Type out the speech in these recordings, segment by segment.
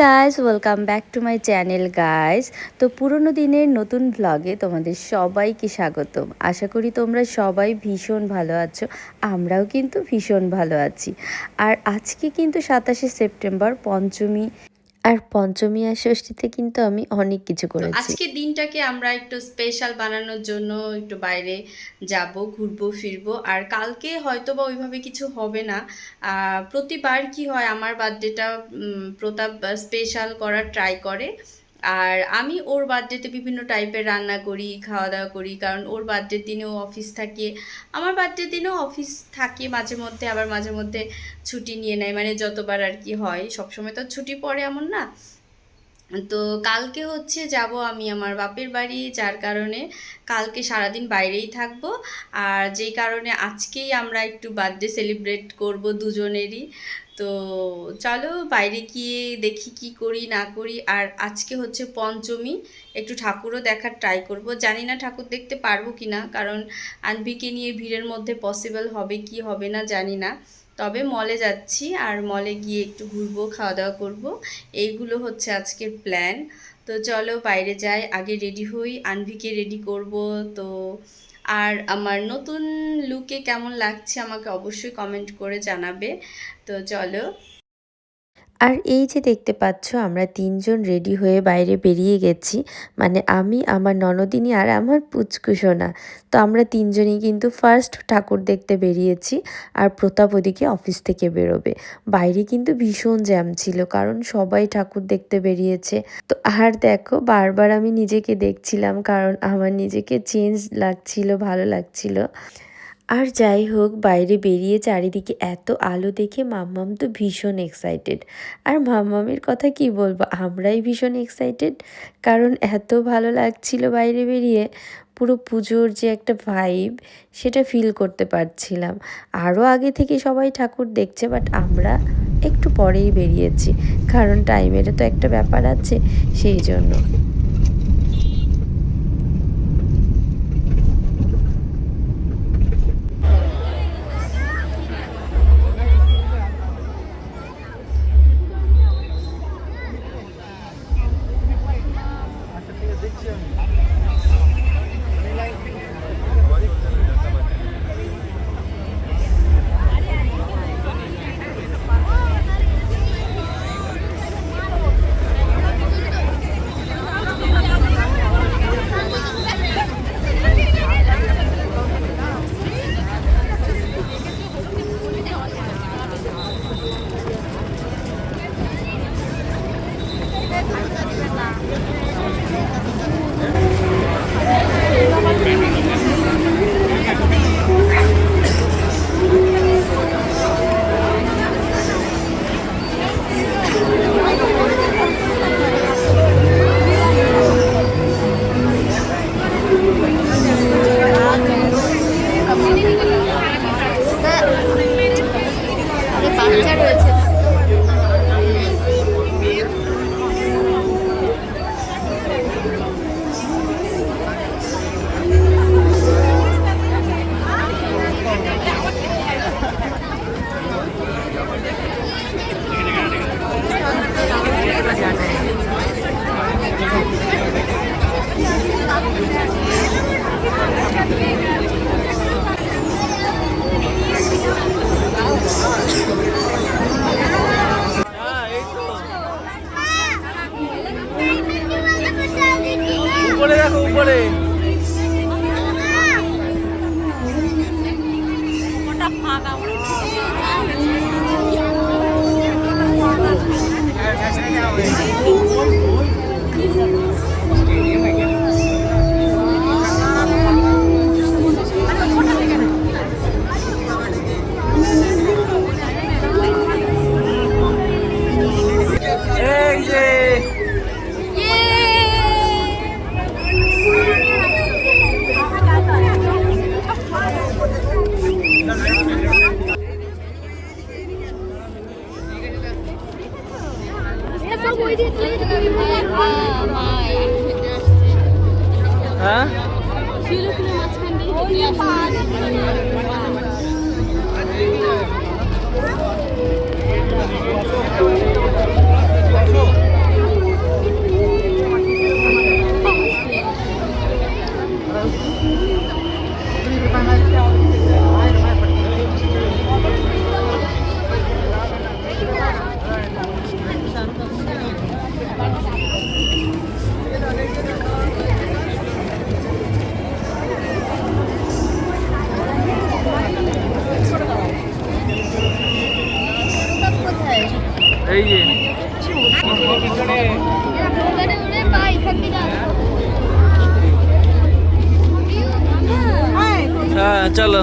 Guys welcome back to my channel guys তো পুরনো দিনের নতুন ব্লগে তোমাদের সবাইকে স্বাগতম। আশা করি তোমরা সবাই ভীষণ ভালো আছো, আমরাও কিন্তু ভীষণ ভালো আছি। আর আজকে কিন্তু সাতাশে সেপ্টেম্বর পঞ্চমী আর পঞ্চমী আর ষষ্ঠীতে কিন্তু আমি অনেক কিছু করেছি। আজকে দিনটাকে আমরা একটু স্পেশাল বানানোর জন্য একটু বাইরে যাব ঘুরবো ফিরবো। আর কালকে হয়তো বা ওইভাবে কিছু হবে না। প্রতিবার কি হয় আমার বার্থডেটা প্রতাপ স্পেশাল করার ট্রাই করে। আর আমি ওর বার্থডেতে বিভিন্ন টাইপের রান্না করি খাওয়া দাওয়া করি, কারণ ওর বার্থডের দিনেও অফিস থাকে। আমার বার্থডের দিনেও অফিস থাকে, মাঝে মধ্যে, আবার মাঝে মধ্যে ছুটি নিয়ে নেয়। মানে যতবার আর কি হয়, সবসময় তো ছুটি পড়ে এমন না। তো কালকে হচ্ছে যাব আমি আমার বাপের বাড়ি, যার কারণে কালকে সারাদিন বাইরেই থাকব। আর যেই কারণে আজকেই আমরা একটু বার্থডে সেলিব্রেট করব দুজনেরই। তো চলো বাইরে গিয়ে দেখি কি করি, না করি। আর আজকে হচ্ছে পঞ্চমী, একটু ঠাকুরও দেখার ট্রাই করব। জানি না ঠাকুর দেখতে পারব কি না কারণ আনভিকে নিয়ে ভিড়ের মধ্যে পসিবল হবে কি হবে না জানি না। তবে মলে যাচ্ছি আর মলে গিয়ে একটু ঘুরবো খাওয়া দাওয়া করব। এইগুলো হচ্ছে আজকের প্ল্যান তো চলো বাইরে যাই, আগে রেডি হই, আনভিকে রেডি করব। তো আর আমার নতুন লুকে কেমন লাগছে আমাকে অবশ্যই কমেন্ট করে জানাবে। তো চলো। আর এই যে দেখতে পাচ্ছ, আমরা তিনজন রেডি হয়ে বাইরে বেরিয়ে গেছি। মানে আমি, আমার ননদিনী আর আমার পুচকুসোনা তো আমরা তিনজনই কিন্তু ফার্স্ট ঠাকুর দেখতে বেরিয়েছি আর প্রতাপ ওদিকে অফিস থেকে বেরোবে। বাইরে কিন্তু ভীষণ জ্যাম ছিল, কারণ সবাই ঠাকুর দেখতে বেরিয়েছে। তো আর দেখো, বারবার আমি নিজেকে দেখছিলাম, কারণ আমার নিজেকে চেঞ্জ লাগছিল, ভালো লাগছিল। আর যাই হোক, বাইরে বেরিয়ে চারিদিকে এত আলো দেখে মাম্মাম তো ভীষণ এক্সাইটেড আর মাম্মামের কথা কি বলব, আমরাই ভীষণ এক্সাইটেড কারণ এত ভালো লাগছিল বাইরে বেরিয়ে, পুরো পুজোর যে একটা ভাইব সেটা ফিল করতে পারছিলাম। আরও আগে থেকে সবাই ঠাকুর দেখছে বাট আমরা একটু পরেই বেরিয়েছি, কারণ টাইমেরও তো একটা ব্যাপার আছে, সেই জন্য। হ্যাঁ Terima kasih. হ্যাঁ চলো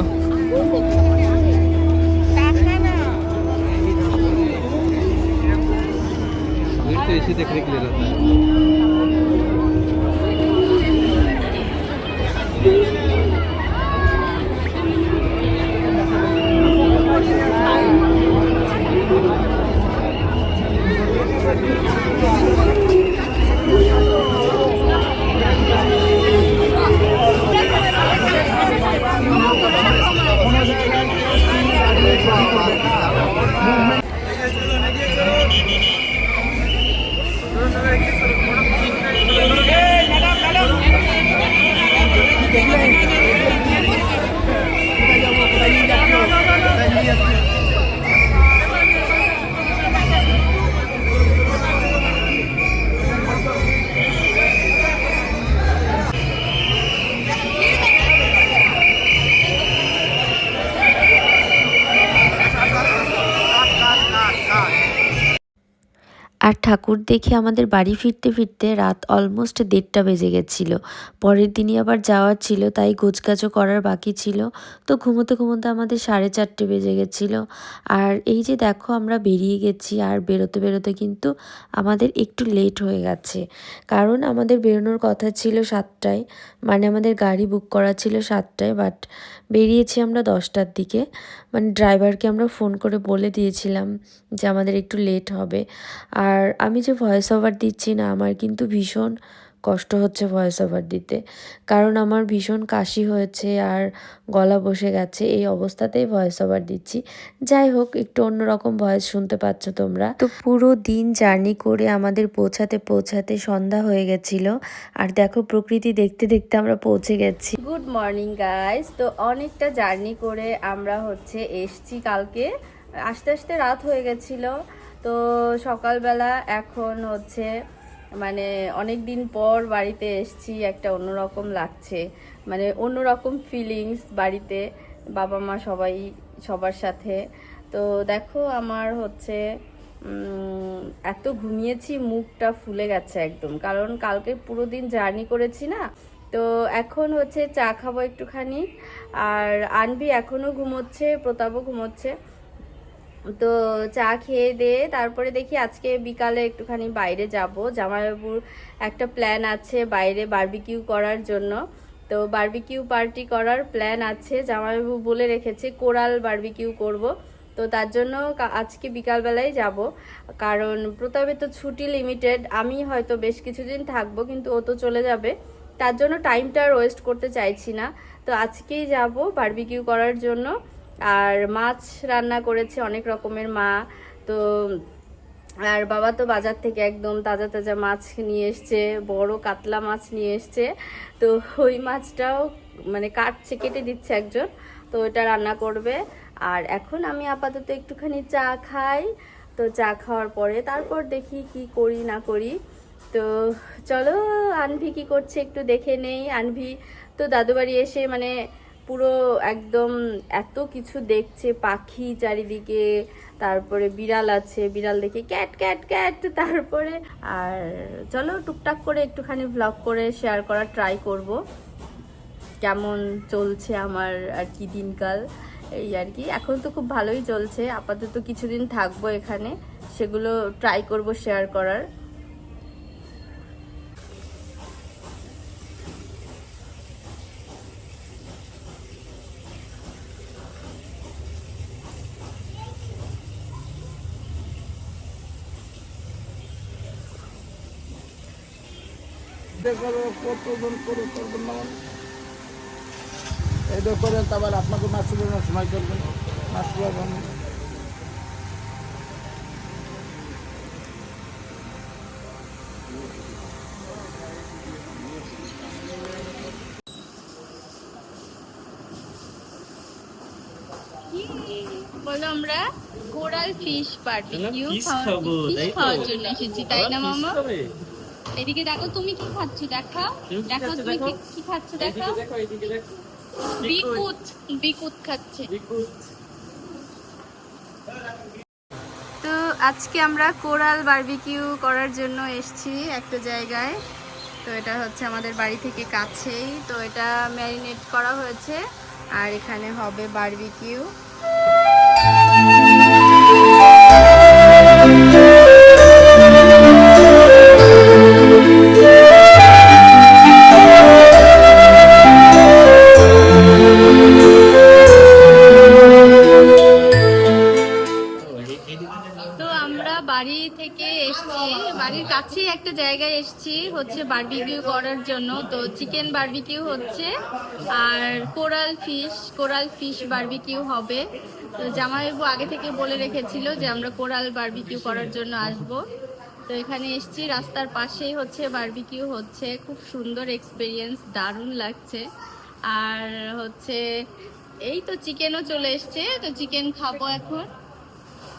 तो इसे देखने के लिए रहता है আর ঠাকুর দেখে আমাদের বাড়ি ফিরতে ফিরতে রাত অলমোস্ট দেড়টা বেজে গেছিল। পরের দিনই আবার যাওয়ার ছিল, তাই গোছগাছও করার বাকি ছিল। তো ঘুমোতে ঘুমোতে আমাদের সাড়ে চারটে বেজে গেছিল। আর এই যে দেখো আমরা বেরিয়ে গেছি, আর বেরোতে বেরোতে কিন্তু আমাদের একটু লেট হয়ে গেছে। কারণ আমাদের বেরোনোর কথা ছিল সাতটায় মানে আমাদের গাড়ি বুক করা ছিল সাতটায় বাট বেরিয়েছি আমরা দশটার দিকে। মানে ড্রাইভারকে আমরা ফোন করে বলে দিয়েছিলাম যে আমাদের একটু লেট হবে। আর আমি যে ভয়েস ওভার দিচ্ছি না আমার কিন্তু ভীষণ কষ্ট হচ্ছে ভয়েস ওভার দিতে। কারণ আমার ভীষণ কাশি হয়েছে আর গলা বসে গেছে এই অবস্থাতেই ভয়েস ওভার দিচ্ছি। যাই হোক একটু অন্যরকম ভয়েস শুনতে পাচ্ছ তোমরা। তো পুরো দিন জার্নি করে আমাদের পৌঁছাতে পৌঁছাতে সন্ধ্যা হয়ে গেছিল। আর দেখো প্রকৃতি দেখতে দেখতে আমরা পৌঁছে গেছি। গুড মর্নিং গাইস তো অনেকটা জার্নি করে আমরা হচ্ছে এসছি কালকে। আস্তে আস্তে রাত হয়ে গেছিল। তো সকালবেলা এখন হচ্ছে মানে অনেক দিন পর বাড়িতে এসছি, একটা অন্যরকম লাগছে। মানে অন্যরকম ফিলিংস বাড়িতে, বাবা মা সবাই, সবার সাথে। তো দেখো আমার হচ্ছে এত ঘুমিয়েছি, মুখটা ফুলে গেছে একদম। কারণ কালকে পুরো দিন জার্নি করেছি না, তো এখন হচ্ছে চা খাব একটুখানি। আর আনবি এখনও ঘুমোচ্ছে, প্রতাপও ঘুমোচ্ছে। তো চা খেয়ে দিয়ে তারপরে দেখি আজকে বিকালে একটুখানি বাইরে যাব। জামাইবাবুর একটা প্ল্যান আছে বাইরে বারবিকিউ করার জন্য। তো বার্বিকিউ পার্টি করার প্ল্যান আছে। জামাইবাবু বলে রেখেছে কোরাল বার্বিকিউ করব। তো তার জন্য আজকে বিকালবেলায় যাব। কারণ প্রতাপে তো ছুটি লিমিটেড আমি হয়তো বেশ কিছুদিন থাকব, কিন্তু ও তো চলে যাবে। তার জন্য টাইমটা আর ওয়েস্ট করতে চাইছি না। তো আজকেই যাব বার্বিকিউ করার জন্য। আর মাছ রান্না করেছে অনেক রকমের মা। তো, আর বাবা তো বাজার থেকে একদম তাজা তাজা মাছ নিয়ে এসছে, বড় কাতলা মাছ নিয়ে এসছে। তো ওই মাছটাও মানে কাটছে, কেটে দিচ্ছে একজন। তো ওটা রান্না করবে। আর এখন আমি আপাতত একটুখানি চা খাই। তো চা খাওয়ার পরে তারপর দেখি কি করি, না করি। তো চলো, আনভি কি করছে একটু দেখে নেই। আনভি তো দাদু বাড়ি এসে মানে পুরো একদম এত কিছু দেখছে, পাখি চারিদিকে, তারপরে বিড়াল আছে, বিড়াল দেখে ক্যাট ক্যাট ক্যাট, তারপরে আর চলো টুকটাক করে একটুখানি ভ্লগ করে শেয়ার করার ট্রাই করব। কেমন চলছে আমার আর কি দিনকাল, এই আর কি। এখন তো খুব ভালোই চলছে, আপাতত কিছুদিন থাকব এখানে, সেগুলো ট্রাই করব শেয়ার করার। করো কতজন করো করবেন না এটা করেন তারপর আপনাকে মাছ সময় করবেন? মাছ তুলাবেন বলো আমরা কোরাল ফিশ তাই খাওয়ার জন্য এসেছি তাই না মামা? এদিকে দেখো তুমি কি খাচ্ছ? দেখাও। দেখো তুমি কি- খাচ্ছ? দেখো, এদিকে বিকুত বিকুত। খাচ্ছে। তো আজকে আমরা কোরাল বারবিকিউ করার জন্য এসেছি একটা জায়গায়। তো এটা হচ্ছে আমাদের বাড়ি থেকে কাছেই। তো এটা ম্যারিনেট করা হয়েছে। আর এখানে হবে বারবিকিউ। চিকেন বার্বিকিউ হচ্ছে, আর coral fish coral fish barbecue হবে। তো জামাইবাবু আগে থেকে বলে রেখেছিল যে আমরা কোরাল বারবিকিউ করার জন্য আসব। তো এখানে এসছি, রাস্তার পাশেই হচ্ছে বার্বিকিউ হচ্ছে। খুব সুন্দর এক্সপিরিয়েন্স দারুণ লাগছে। আর হচ্ছে, এই তো চিকেনও চলে এসছে। তো চিকেন খাব এখন।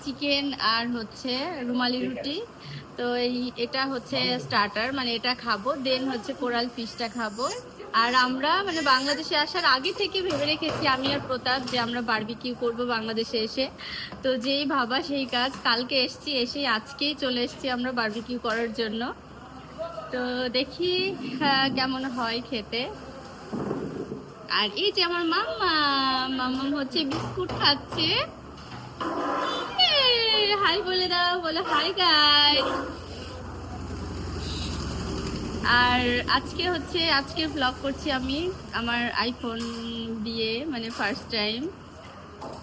চিকেন আর হচ্ছে রুমালি রুটি। তো এই, এটা হচ্ছে স্টার্টার মানে এটা খাব দেন হচ্ছে কোরাল ফিশটা খাব। আর আমরা মানে বাংলাদেশে আসার আগে থেকে ভেবে রেখেছি, আমি আর প্রতাপ, যে আমরা বারবিকিউ করব বাংলাদেশে এসে। তো যেই ভাবা সেই কাজ, কালকে এসছি এসে আজকেই চলে এসছি আমরা বারবিকিউ করার জন্য। তো দেখি কেমন হয় খেতে। আর এই যে আমার মাম্মা মাম্মা হচ্ছে বিস্কুট খাচ্ছে। হাই বলে দাও বলে হাই গাই আর আজকে হচ্ছে আজকে ব্লগ করছি আমি আমার আইফোন দিয়ে মানে ফার্স্ট টাইম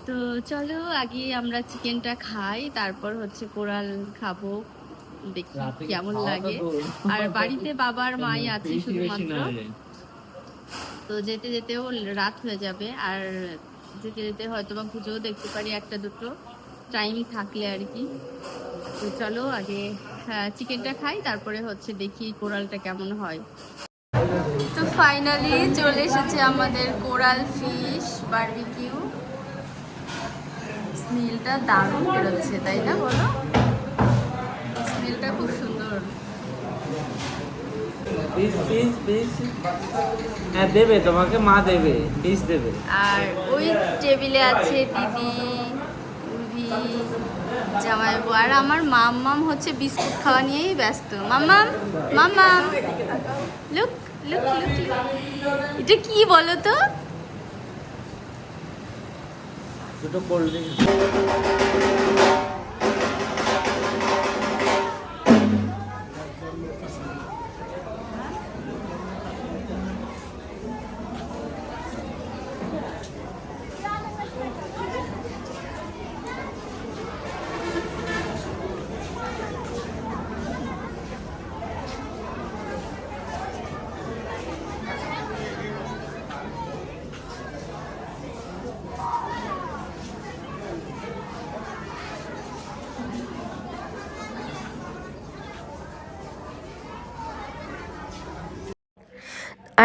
তো চলো আগে আমরা চিকেনটা খাই তারপর হচ্ছে কোরাল খাব। দেখি কেমন লাগে। আর বাড়িতে বাবার মাই আছে শুধুমাত্র। তো যেতে যেতেও রাত হয়ে যাবে আর যেতে যেতে হয়তো বা পুজোও দেখতে পারি একটা দুটো। টাইম থাকলে আর কি। তো চলো আগে চিকেনটা খাই তারপরে হচ্ছে দেখি কোরালটা কেমন হয়। তো ফাইনালি চলে এসেছে আমাদের কোরাল ফিশ বার্বিকিউ স্মেলটা দারুণ বেরোচ্ছে তাই না বলো? স্মেলটা খুব সুন্দর। হ্যাঁ দেবে তোমাকে মা দেবে দেবে। আর ওই টেবিলে আছে দিদি। রুবি জামাইবু আর আমার মাম্মাম হচ্ছে বিস্কুট খাওয়া নিয়েই ব্যস্ত। মাম্মাম মাম্মাম। লুক লুক লুক এটা কি বলো তো দুটো কোল্ড ড্রিঙ্ক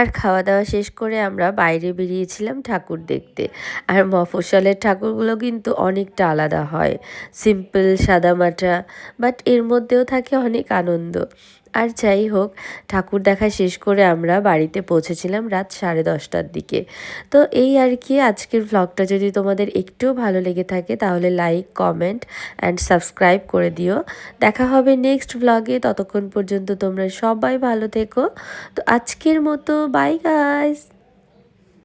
আর খাওয়া দাওয়া শেষ করে আমরা বাইরে বেরিয়েছিলাম ঠাকুর দেখতে। আর মফস্বলের ঠাকুরগুলো কিন্তু অনেকটা আলাদা হয়। সিম্পল সাদামাটা বাট এর মধ্যেও থাকে অনেক আনন্দ। আর যাই হোক, ঠাকুর দেখা শেষ করে আমরা বাড়িতে পৌঁছেছিলাম রাত সাড়ে দশটার দিকে। তো এই আর কি, আজকের ভ্লগটা যদি তোমাদের একটুও ভালো লেগে থাকে, তাহলে লাইক কমেন্ট অ্যান্ড সাবস্ক্রাইব করে দিও। দেখা হবে নেক্সট ভ্লগে ততক্ষণ পর্যন্ত তোমরা সবাই ভালো থেকো। তো আজকের মতো বাই গাইস